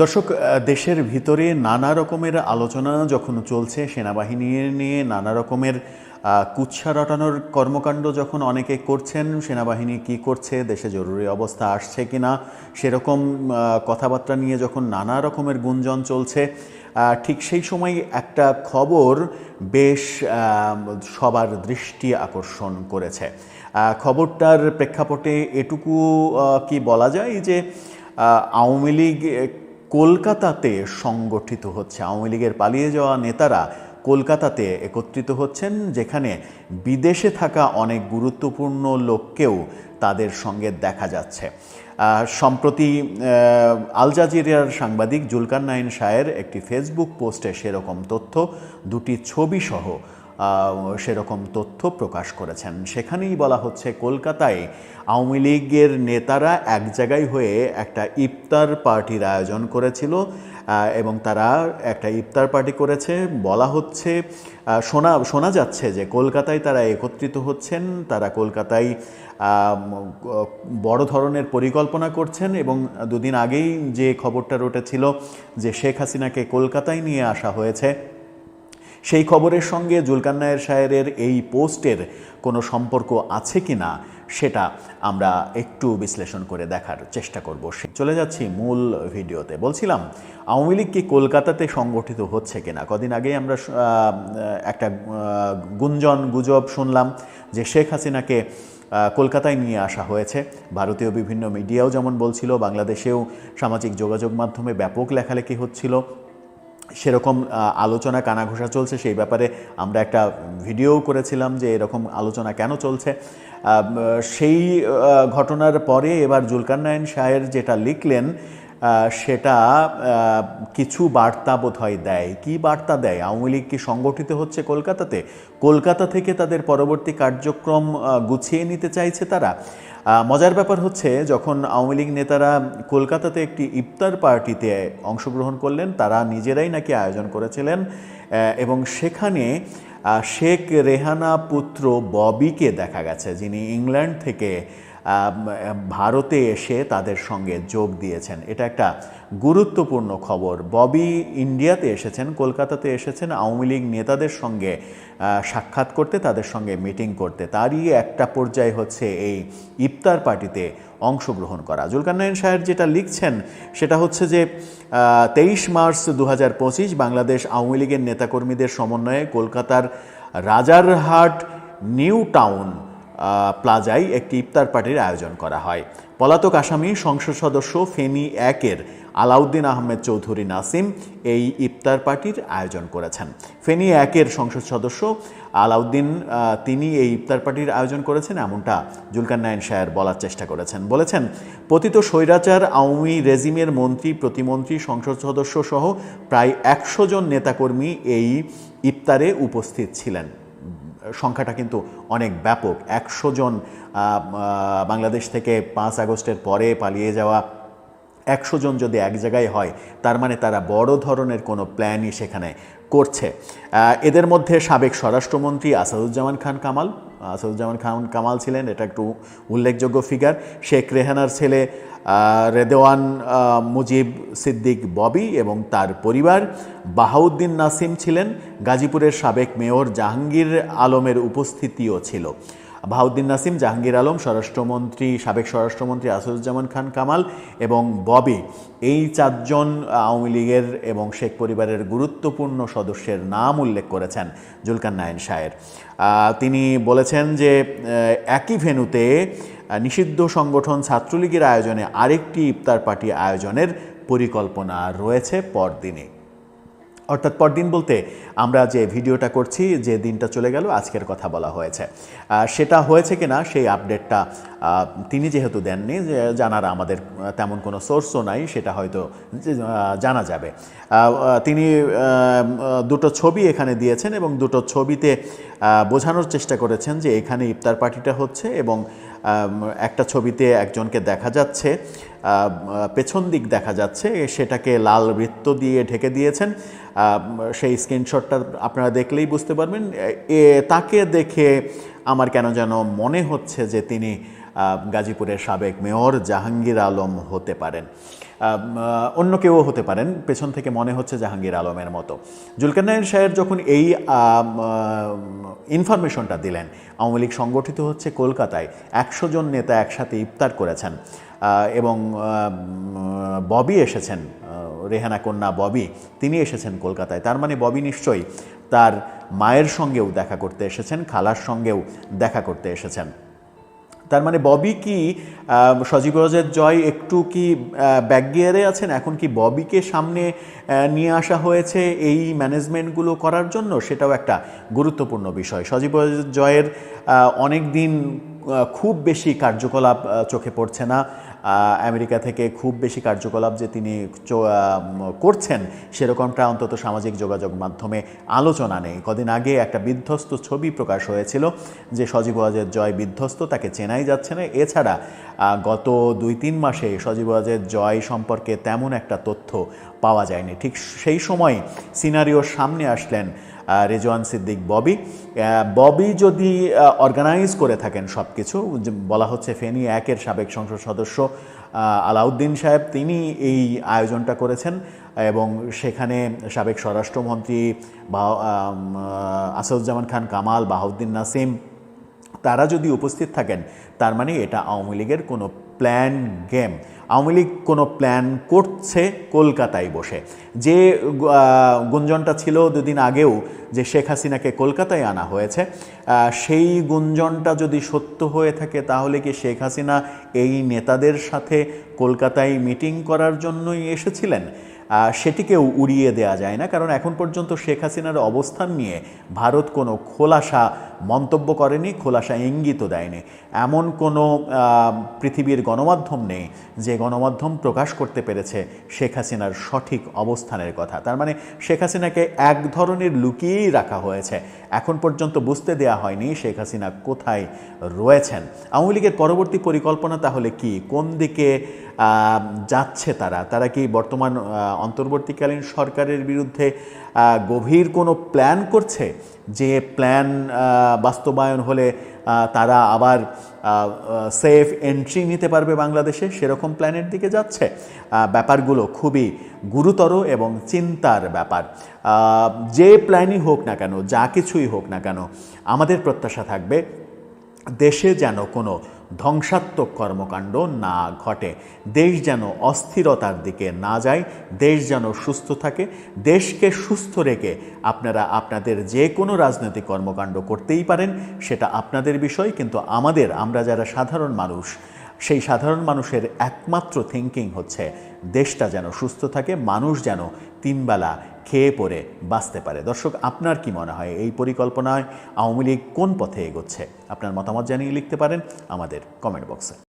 দর্শক দেশের ভিতরে নানা রকমের আলোচনা যখন চলছে, সেনাবাহিনী নিয়ে নানা রকমের কুৎসা রটানোর কর্মকাণ্ড যখন অনেকে করছেন, সেনাবাহিনী কি করছে, দেশে জরুরি অবস্থা আসছে কি না সেরকম কথাবার্তা নিয়ে যখন নানা রকমের গুঞ্জন চলছে ঠিক সেই সময় একটা খবর বেশ সবার দৃষ্টি আকর্ষণ করেছে। খবরটার প্রেক্ষাপটে এটুকু কি বলা যায় যে আওয়ামী লীগ কলকাতাতে সংগঠিত হচ্ছে। আওয়ামী লীগের পালিয়ে যাওয়া নেতারা কলকাতাতে একত্রিত হচ্ছেন, যেখানে বিদেশে থাকা অনেক গুরুত্বপূর্ণ লোককেও তাদের সঙ্গে দেখা যাচ্ছে। সম্প্রতি আল জাজিরিয়ার সাংবাদিক জুলকার নাইন শায়ের একটি ফেসবুক পোস্টে সেরকম তথ্য, দুটি ছবি সহ সেরকম তথ্য প্রকাশ করেছেন। সেখানেই বলা হচ্ছে, কলকাতায় আওয়ামী লীগের নেতারা এক জায়গায় হয়ে একটা ইফতার পার্টির আয়োজন করেছিল এবং তারা একটা ইফতার পার্টি করেছে। বলা হচ্ছে শোনা শোনা যাচ্ছে যে কলকাতায় তারা একত্রিত হচ্ছেন, তারা কলকাতায় বড় ধরনের পরিকল্পনা করছেন এবং দুদিন আগেই যে খবরটা রটেছিল যে শেখ হাসিনাকে কলকাতায় নিয়ে আসা হয়েছে সেই খবরের সঙ্গে জুলকান্নায়ের শায়ের এই পোস্টের কোনো সম্পর্ক আছে কি না, সেটা আমরা একটু বিশ্লেষণ করে দেখার চেষ্টা করব। চলে যাচ্ছি মূল ভিডিওতে। বলছিলাম, আওয়ামী লীগ কি কলকাতাতে সংগঠিত হচ্ছে কিনা? কদিন আগে আমরা একটা গুঞ্জন গুজব শুনলাম যে শেখ হাসিনাকে কলকাতায় নিয়ে আসা হয়েছে। ভারতীয় বিভিন্ন মিডিয়াও যেমন বলছিল, বাংলাদেশেও সামাজিক যোগাযোগ মাধ্যমে ব্যাপক লেখালেখি হচ্ছিল। সেরকম আলোচনা কানাঘোষা চলছে। সেই ব্যাপারে আমরা একটা ভিডিও করেছিলাম যে এরকম আলোচনা কেন চলছে। সেই ঘটনার পরে এবার জুলকারনায়ন শাহের যেটা লিখলেন সেটা কিছু বার্তা বোধ হয় দেয়। কি বার্তা দেয়? আওয়ামী লীগ কি সংগঠিত হচ্ছে কলকাতাতে? কলকাতা থেকে তাদের পরবর্তী কার্যক্রম গুছিয়ে নিতে চাইছে তারা? মজার ব্যাপার হচ্ছে, যখন আওয়ামী লীগ নেতারা কলকাতাতে একটি ইফতার পার্টিতে অংশগ্রহণ করলেন, তারা নিজেরাই নাকি আয়োজন করেছিলেন এবং সেখানে শেখ রেহানা পুত্র ববিকে দেখা গেছে, যিনি ইংল্যান্ড থেকে ভারতে এসে তাদের সঙ্গে যোগ দিয়েছেন। এটা একটা গুরুত্বপূর্ণ খবর। ববি ইন্ডিয়াতে এসেছেন, কলকাতাতে এসেছেন। আওয়ামী লীগ নেতাদের সঙ্গে সাক্ষাৎ করতে, তাদের সঙ্গে মিটিং করতে। তারই একটা পর্যায়ে হচ্ছে এই ইফতার পার্টিতে অংশগ্রহণ করা। জুলকারনায়ন সাহেব যেটা লিখছেন, সেটা হচ্ছে যে তেইশ মার্চ দু হাজার পঁচিশ বাংলাদেশ আওয়ামী লীগের নেতাকর্মীদের সমন্বয়ে কলকাতার রাজারহাট নিউ টাউন প্লাজায় একটি ইফতার পার্টির আয়োজন করা হয়। পলাতক আসামি সংসদ সদস্য ফেনী একের আলাউদ্দিন আহমেদ চৌধুরী নাসিম এই ইফতার পার্টির আয়োজন করেছেন। ফেনী একের সংসদ সদস্য আলাউদ্দিন তিনি এই ইফতার পার্টির আয়োজন করেছেন এমনটা জুলকারনায়ন শায়ের বলার চেষ্টা করেছেন। বলেছেন, পতিত স্বৈরাচার, আওয়ামী রেজিমের মন্ত্রী, প্রতিমন্ত্রী, সংসদ সদস্য সহ প্রায় একশো জন নেতাকর্মী এই ইফতারে উপস্থিত ছিলেন। সংখ্যাটা কিন্তু অনেক ব্যাপক। একশো জন বাংলাদেশ থেকে পাঁচ আগস্টের পরে পালিয়ে যাওয়া একশো জন যদি এক জায়গায় হয়, তার মানে তারা বড় ধরনের কোনো প্ল্যানই সেখানে করছে। এদের মধ্যে সাবেক স্বরাষ্ট্রমন্ত্রী আসাদুজ্জামান খান কামাল, আসাদুজ্জামান খান কামাল ছিলেন, এটা একটু উল্লেখযোগ্য ফিগার শেখ রেহানার ছেলে রেদেওয়ান মুজিব সিদ্দিক ববি এবং তার পরিবার বাহাউদ্দিন নাসিম ছিলেন। গাজীপুরের সাবেক মেয়র জাহাঙ্গীর আলমের উপস্থিতিও ছিল। বাহাউদ্দিন নাসিম জাহাঙ্গীর আলম স্বরাষ্ট্রমন্ত্রী সাবেক স্বরাষ্ট্রমন্ত্রী আসাদুজ্জামান খান কামাল এবং ববি। এই চারজন আওয়ামী লীগের এবং শেখ পরিবারের গুরুত্বপূর্ণ সদস্যের নাম উল্লেখ করেছেন জুলকান নায়ন আহ, তিনি বলেছেন যে একই ভেন্যুতে আহ, নিষিদ্ধ সংগঠন ছাত্রলীগের আয়োজনে আরেকটি ইফতার পার্টি আয়োজনের পরিকল্পনা রয়েছে পরদিনে অর্থাৎ পরদিন বলতে আমরা যে ভিডিওটা করছি, যে দিনটা চলে গেল, আজকের কথা বলা হয়েছে। সেটা হয়েছে কিনা সেই আপডেটটা তিনি যেহেতু দেননি, যে জানার আমাদের তেমন কোনো সোর্সও নাই, সেটা হয়তো জানা যাবে। তিনি দুটো ছবি এখানে দিয়েছেন এবং দুটো ছবিতে বোঝানোর চেষ্টা করেছেন যে এখানে ইফতার পার্টিটা হচ্ছে এবং একটা ছবিতে একজনকে দেখা যাচ্ছে। পেছন দিক দেখা যাচ্ছে, সেটাকে লাল বৃত্ত দিয়ে ঢেকে দিয়েছেন। সেই স্ক্রিনশটটা আপনারা দেখলেই বুঝতে পারবেন। এ, তাকে দেখে আমার কেন যেন মনে হচ্ছে যে তিনি গাজীপুরের সাবেক মেয়র জাহাঙ্গীর আলম হতে পারেন। অন্য কেউ হতে পারেন, পেছন থেকে মনে হচ্ছে জাহাঙ্গীর আলমের মতো। জুলকারনাইন সাহেব যখন এই ইনফরমেশনটা দিলেন, আওয়ামী লীগ সংগঠিত হচ্ছে কলকাতায়, একশো জন নেতা একসাথে ইফতার করেছেন। এবং ববি এসেছেন রেহানা কন্যা ববি, তিনি এসেছেন কলকাতায়। তার মানে ববি নিশ্চয়ই তার মায়ের সঙ্গেও দেখা করতে এসেছেন, খালার সঙ্গেও দেখা করতে এসেছেন। তার মানে ববি কি সজীব রজের জয় একটু কি ব্যাক গিয়ারে আছেন? এখন কি ববিকে সামনে নিয়ে আসা হয়েছে এই ম্যানেজমেন্টগুলো করার জন্য? সেটাও একটা গুরুত্বপূর্ণ বিষয়। সজীব রজের জয়ের অনেক দিন খুব বেশি কার্যকলাপ চোখে পড়ছে না। আমেরিকা থেকে খুব বেশি কার্যকলাপ যে তিনি করছেন, সেরকমটা অন্তত সামাজিক যোগাযোগ মাধ্যমে আলোচনা নেই। কদিন আগে একটা বিধ্বস্ত ছবি প্রকাশ হয়েছিল যে সজীব ওয়াজের জয় বিধ্বস্ত, তাকে চেনাই যাচ্ছে না। এছাড়া গত দুই তিন মাসে সজীব ওয়াজের জয় সম্পর্কে তেমন একটা তথ্য পাওয়া যায়নি। ঠিক সেই সময় সিনারিওর সামনে আসলেন রেজওয়ান সিদ্দিক, ববি। ববি যদি অর্গানাইজ করে থাকেন সব কিছু বলা হচ্ছে ফেনী একের সাবেক সংসদ সদস্য আলাউদ্দিন সাহেব, তিনি এই আয়োজনটা করেছেন এবং সেখানে সাবেক স্বরাষ্ট্রমন্ত্রী বা আসাদুজ্জামান খান, কামাল, বাহাউদ্দিন নাসিম, তারা যদি উপস্থিত থাকেন, তার মানে এটা আওয়ামী লীগের কোনো প্ল্যান গেম। আওয়ামী লীগ কোনো প্ল্যান করছে কলকাতায় বসে। যে গুঞ্জনটা ছিল দুদিন আগেও যে শেখ হাসিনাকে কলকাতায় আনা হয়েছে সেই গুঞ্জনটা যদি সত্য হয়ে থাকে তাহলে কি শেখ হাসিনা এই নেতাদের সাথে কলকাতায় মিটিং করার জন্যই এসেছিলেন? সেটিকেও উড়িয়ে দেওয়া যায় না। কারণ এখন পর্যন্ত শেখ হাসিনার অবস্থান নিয়ে ভারত কোনো খোলাসা মন্তব্য করেনি, খোলাসা ইঙ্গিতও দেয়নি। এমন কোনো পৃথিবীর গণমাধ্যম নেই যে গণমাধ্যম প্রকাশ করতে পেরেছে শেখ হাসিনার সঠিক অবস্থানের কথা। তার মানে শেখ হাসিনাকে এক ধরনের লুকিয়েই রাখা হয়েছে। এখন পর্যন্ত বুঝতে দেওয়া হয়নি শেখ হাসিনা কোথায় রয়েছেন। আওয়ামী লীগের পরবর্তী পরিকল্পনা তাহলে কি? কোন দিকে যাচ্ছে তারা। তারা কি বর্তমান অন্তর্বর্তীকালীন সরকারের বিরুদ্ধে গভীর কোনো প্ল্যান করছে? যে প্ল্যান বাস্তবায়ন হলে তারা আবার সেফ এন্ট্রি নিতে পারবে বাংলাদেশে? সেরকম প্ল্যানের দিকে যাচ্ছে। ব্যাপারগুলো খুবই গুরুতর এবং চিন্তার ব্যাপার। যে প্ল্যানই হোক না কেন, যা কিছুই হোক না কেন, আমাদের প্রত্যাশা থাকবে, দেশে যেন কোনো ধ্বংসাত্মক কর্মকাণ্ড না ঘটে। দেশ যেন অস্থিরতার দিকে না যায়, দেশ যেন সুস্থ থাকে, দেশকে সুস্থ রেখে আপনারা আপনাদের যে কোনো রাজনৈতিক কর্মকাণ্ড করতেই পারেন, সেটা আপনাদের বিষয়, কিন্তু আমাদের, আমরা যারা সাধারণ মানুষ, সেই সাধারণ মানুষের একমাত্র থিঙ্কিং হচ্ছে, দেশটা যেন সুস্থ থাকে, মানুষ যেন তিনবেলা খেয়ে পড়ে বাঁচতে পারে। দর্শক, আপনার কি মনে হয় এই পরিকল্পনায় আওয়ামী লীগ কোন পথে এগোচ্ছে? আপনার মতামত জানিয়ে লিখতে পারেন আমাদের কমেন্ট বক্সে